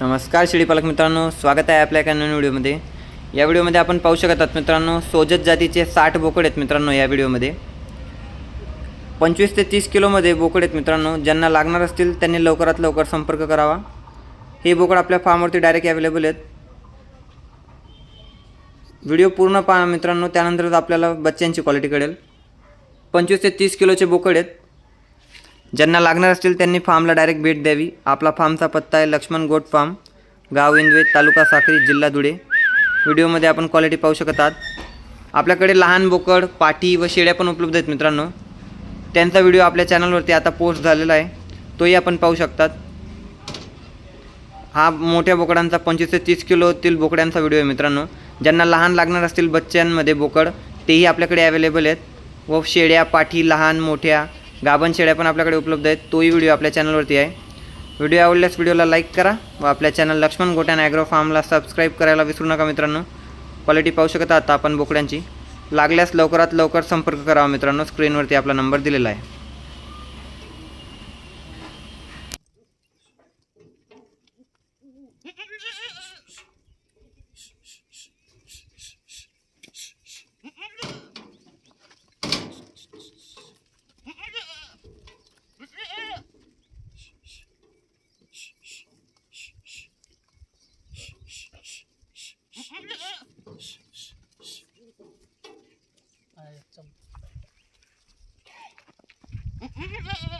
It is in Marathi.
नमस्कार शेळीपालक मित्रांनो स्वागत आहे आपल्या एका नवीन व्हिडिओमध्ये. या व्हिडिओमध्ये आपण पाहू शकत आहात मित्रांनो सोजत जातीचे साठ बोकड आहेत मित्रांनो या व्हिडिओमध्ये. पंचवीस ते तीस किलोमध्ये बोकड आहेत मित्रांनो ज्यांना लागणार असतील त्यांनी लवकरात लवकर संपर्क करावा. हे बोकड आपल्या फार्मवरती डायरेक्ट अवेलेबल आहेत. व्हिडिओ पूर्ण पाहा मित्रांनो त्यानंतरच आपल्याला बच्च्यांची क्वालिटी कळेल. पंचवीस ते तीस किलोचे बोकड आहेत. ज्यांना लागणार असतील त्यांनी फार्मला डायरेक्ट भेट द्यावी. आपला फार्मचा पत्ता आहे लक्ष्मण गोट फार्म गाव इंदवे तालुका साखरी जिल्हा धुळे. व्हिडिओमध्ये आपण क्वालिटी पाहू शकत आहात. आपल्याकडे लहान बोकड पाठी व शेळ्या पण उपलब्ध आहेत मित्रांनो. त्यांचा व्हिडिओ आपल्या चॅनलवरती आता पोस्ट झालेला आहे. तोही आपण पाहू शकतात. हा मोठ्या बोकडांचा पंचवीस ते तीस किलोतील बोकड्यांचा व्हिडिओ आहे मित्रांनो. ज्यांना लहान लागणार असतील बच्च्यांमध्ये बोकड तेही आपल्याकडे अवेलेबल आहेत. व शेळ्या पाठी लहान मोठ्या गाभण शेळ्या पण आपल्याकडे उपलब्ध आहेत. तोही व्हिडिओ आपल्या चॅनलवरती आहे. व्हिडिओ आवडल्यास व्हिडिओला लाईक करा व आपल्या चॅनल लक्ष्मण गोट्यान ॲग्रो फार्मला सबस्क्राईब करायला विसरू नका मित्रांनो. क्वालिटी पाहू शकता आता आपण बोकड्यांची. लागल्यास लवकरात लवकर संपर्क करावा मित्रांनो. स्क्रीनवरती आपला नंबर दिलेला आहे. ચમ